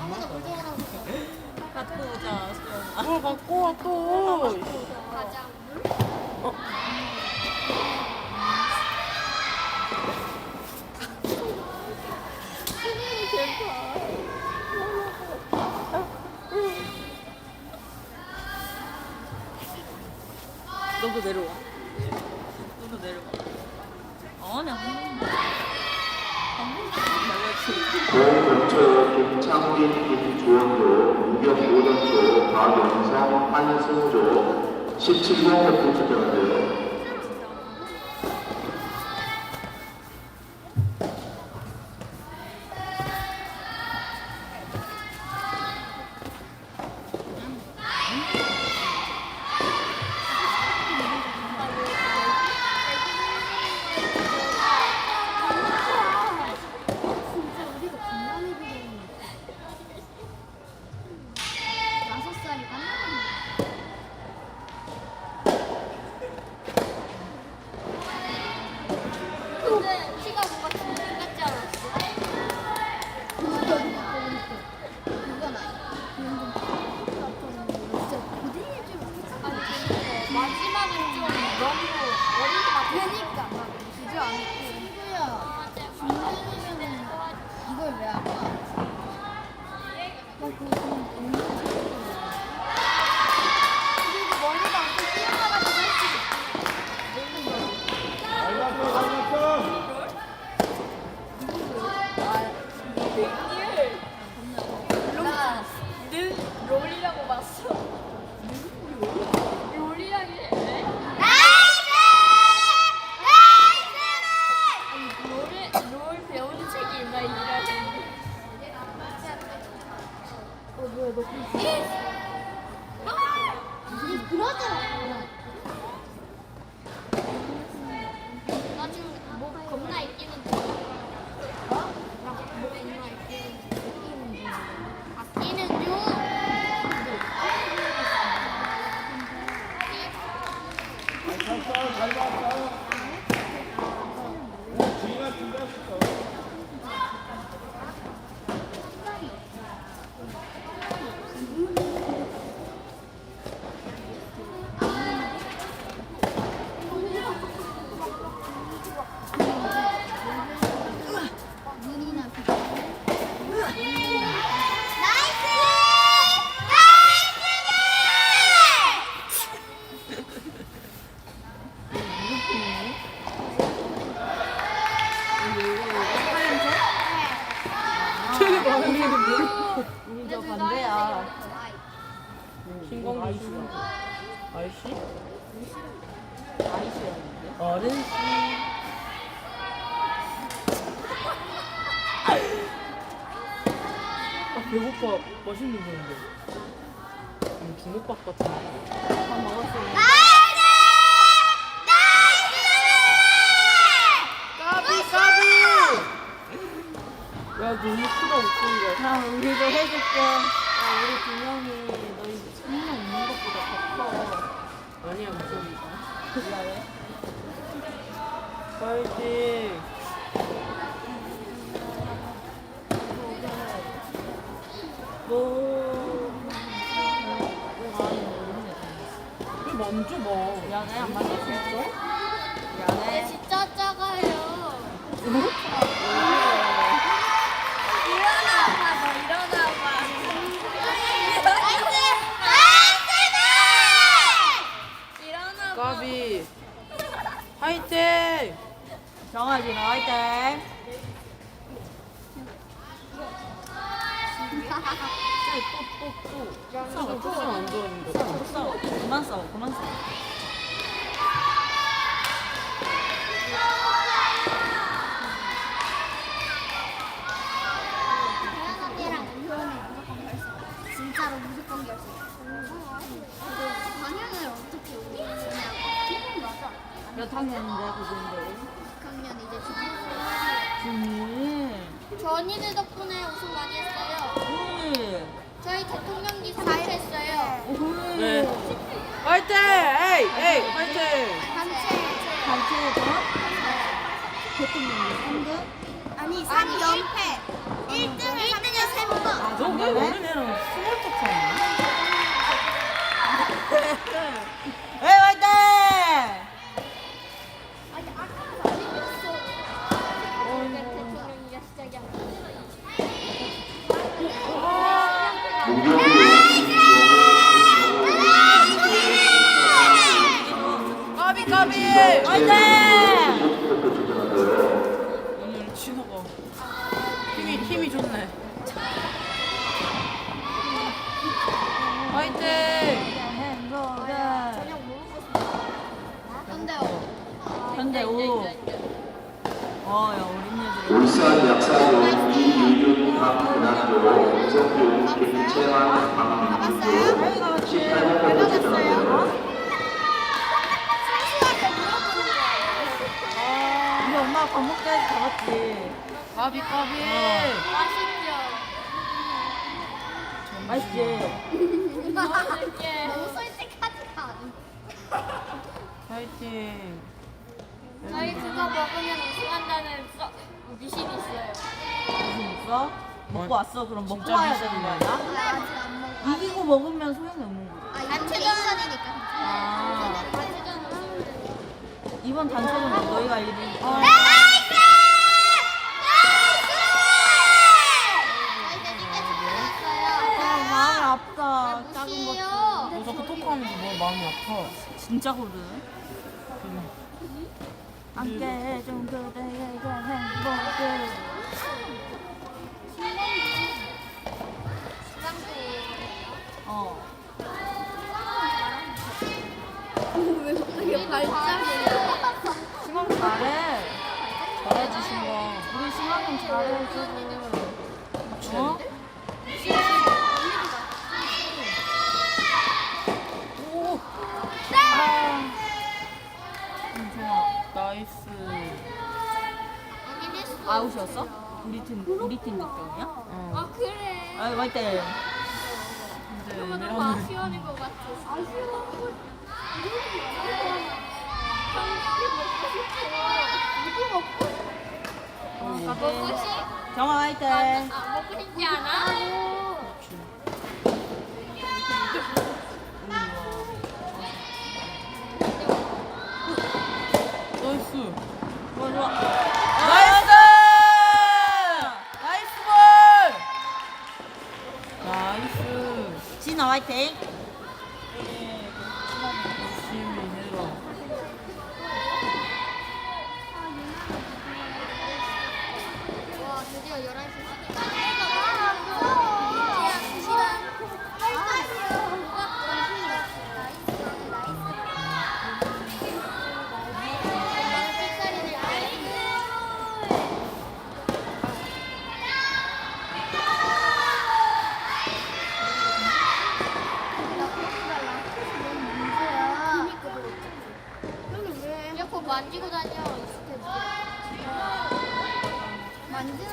아무도 못 들어가고 갖고 오자. 수연아. 뭘 갖고 와 또. 너도 내려와. 너도 내려와. 아니, 한 번도. 한 번도 말렸지. 고근처 김창빈, 김주원조, 이경오전조, 박영성, 한승조 17명 협동 추정인데요. 어 뭐야 너 그? 그러잖아. 나 지금 뭐 겁나 있기는 중. 어? 나뭐 겁나 있기는 중. 아끼는 우리 저 반대야. 신광준 씨. 아이씨? 아이씨였는데. 어른 씨. 아 배고파. 맛있는 건데. 음, 주먹밥 같은데. 밥 먹었으 야 너무 크다 목소리가. 자, 우리도 해줄게. 야, 우리 두 명이 너희 한명 있는 것보다 더 커. 아니야 목소리가. 미안해. 파이팅. 뭐. 왜 만져 봐. 미안해, 안 맞았어. 네, 미안해. 진짜 작아요. 일어나봐, 너 일어나봐. 일어나봐. 까비. 화이팅. 정아지, 나 화이팅. 싸워 또 싸워 안 좋아하는데. 싸워, 싸워. 그만 싸워, 그만 싸워. 다양한데랑 운동은 무조건 결승. 진짜로 무조건 결승. 당연히 어떻게 우리 그냥 팀은 맞아. 몇 학년인데, 그분들? 언니들 덕분에 우승 많이 했어요. 저희 대통령기. 오이. 네. 화이팅! 에이! 에이! 화이팅! 단체. 단체 전? 대통령이야. 3등? 아니 3연패 1등을 1등을 3번 너왜 어린애랑 스몰톡 대표 추천하고요. 오늘 진호가 힘이 힘이 좋네. 화이팅! 현대 5. 어, 야, 어린애들. 울산 약사동 이유준 박근학교 이성준 김채환 박민규 18번 밥 먹자 해서 잡았지. 까비 까비! 맛있죠? 맛있지? 너무 솔직하지가 않아 화이팅! 저희 그거 먹으면 우승한다는 써, 미신이 있어요 무슨 있어? 먹고 왔어? 그럼 먹고 진짜 와야. 되는 거 아니야? 아직 안 먹어 이기고 먹으면 소용이 없는 거야. 아, 단체전 우승을 이번 단체는 너희가 이기 어. 아, 마음이 아프다. 작은 거. 너 자꾸 토크하면서 뭐 마음이 아파. 진짜거든. 함께 해준 그대에게 행복을. 어. 왜 갑자기 발작이 우리 심한 잘해 지금. 어? 오! 아. 나이스. 아웃이었어? 우리 팀 우리 팀 득점이야? 어. 아 그래 아, 화이팅. 근데 너무 아쉬워하는 것 같아 아쉬워 이거 먹고 싶어 먹고 싶? 정아 화이팅. 아 먹고 싶지 않아? 나이스. 진아 화이팅. 드디어 11시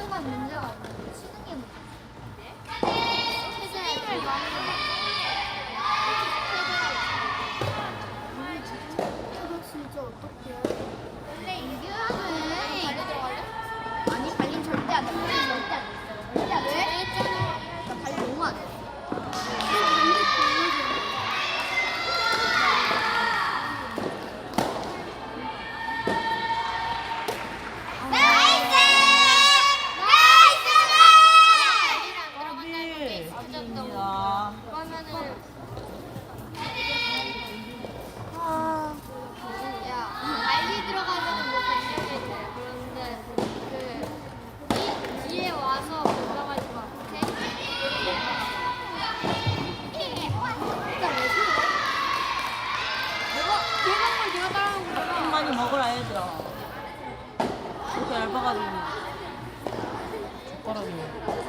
건 문제가 없어 치는 게 문제 최대한 이거 진짜 어떡해 이겨야지 발리 들어갈래? 아니 발린 절대 발린 절대 안돼 젓가락이.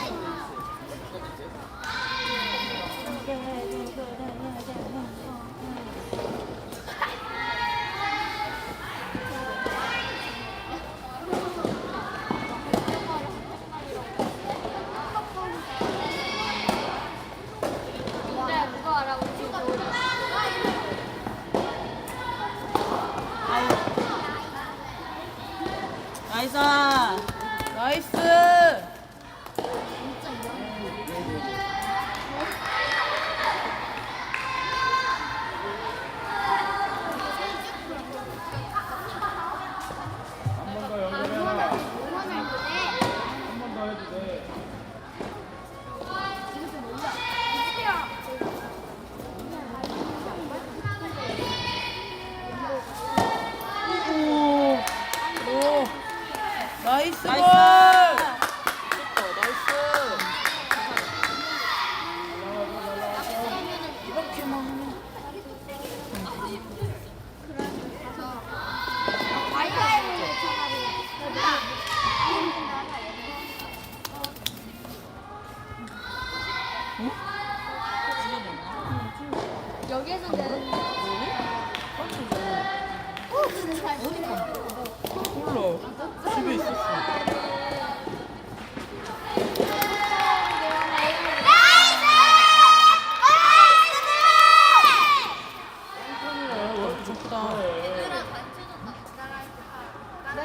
네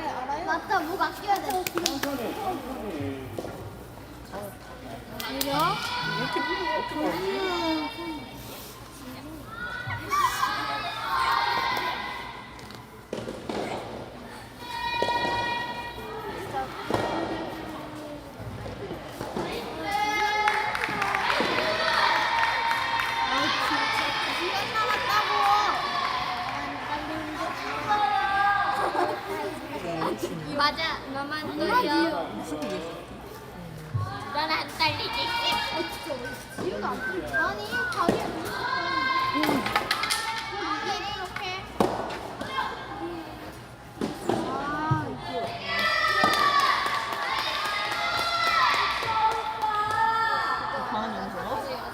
알아요. 맞다 목 아껴야 돼. 아니요. 맞아, 너만 떨려. 난안 떨리지. 지우가 안 떨려. 아니, 자기 이게 이렇게. 아, 이거.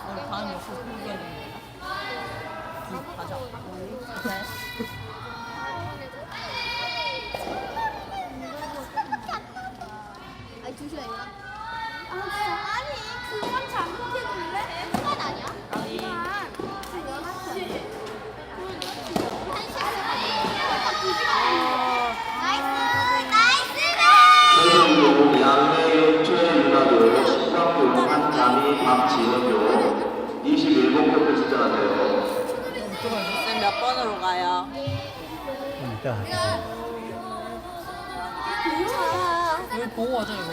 오늘 다음 영상 공부해야 되는 거야. 응, 가자. 네. 번으로 가요? 여기 보고 가자 이거.